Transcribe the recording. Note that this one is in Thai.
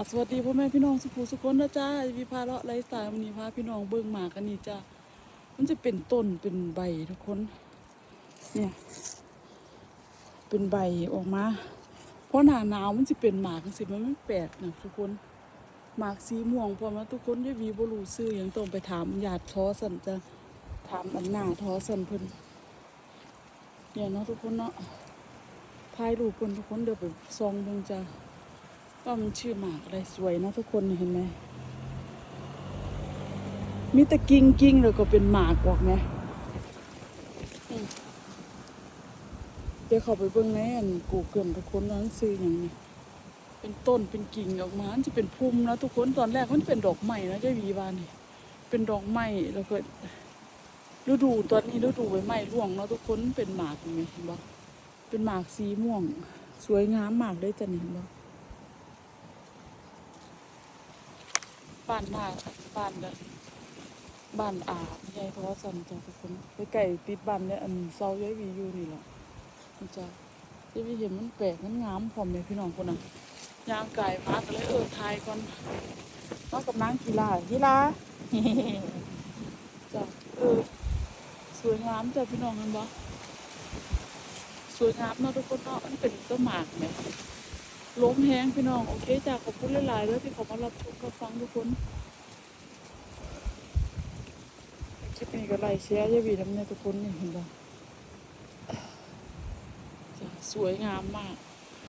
ค่ะสวัสดีพ่อแม่พี่น้องสุภูสุคนนะจ้าวิพาเลาะไลฟ์สไตล์วันนี้พาพี่น้องเบิ่งหมากันนี่จ้ามันจะเป็นต้นเป็นใบทุกคน เนี่ย เป็นใบออกมา เพราะหนาหนาวมันจะเป็นหมากสิมันไม่แปลกนะทุกคนหมากสีม่วงพอมาทุกคนได้วีบรูซื้ออย่างต้องไปถามญาติท้อสันจะถามอันหน้าท้อสันเพิ่นเนี่ยเนาะทุกคนเนาะถ่ายรูปเพิ่นทุกคนเดี๋ยวไปซองเบิ่งจ้า ว่ามันชื่อหมากอะไรสวยนะทุกคนเห็นไหมมีแต่กิ่งกิ่งแล้วก็เป็นหมากออกไหมเดี๋ยวเขาไปเบิ่งในอันกูเกิลทุกคนนั้นซื้ออย่างนี้เป็นต้นเป็นกิ่งออกมามันจะเป็นพุ่มนะทุกคนตอนแรกมันเป็นดอกไม้นะเจ้าวีบานนี่เป็นดอกไม้แล้วก็ฤดูตอนนี้ฤดูใบไม้ร่วงเนาะทุกคนเป็นหมากเห็นไหมเห็นบ่เป็นหมากสีม่วง สวยงามมากเลยจ้ะเห็นบ่ บ้านหน้าบ้านเนี่ยบ้านอาใหญ่เพราะว่าสันจ้ะทุกคนไปไก่ติดบ้านเนี่ยอันเซาย้อยวีอยู่นี่แหละมันจะได้ไปเห็นมันแปลกมันงามพร้อมเลยพี่น้องคนน่ะยางไก่พักเลยเออทายก่อนมากับนางกีฬากีฬาจ้ะเออสวยงามจ้ะพี่น้องเห็นบ่สวยงามเนาะทุกคนเนาะมันเป็นต้นหมากไหม ล้มแห้งพี่น้อง โอเคจากขอบคุณหลายๆด้วยที่เขามารับชมกับฟังทุกคนคลิปนี้ก็ไลค์แชร์อยาวีน้ำเนี่ยทุกคนเห็นบ่จ้ะสวยงามมาก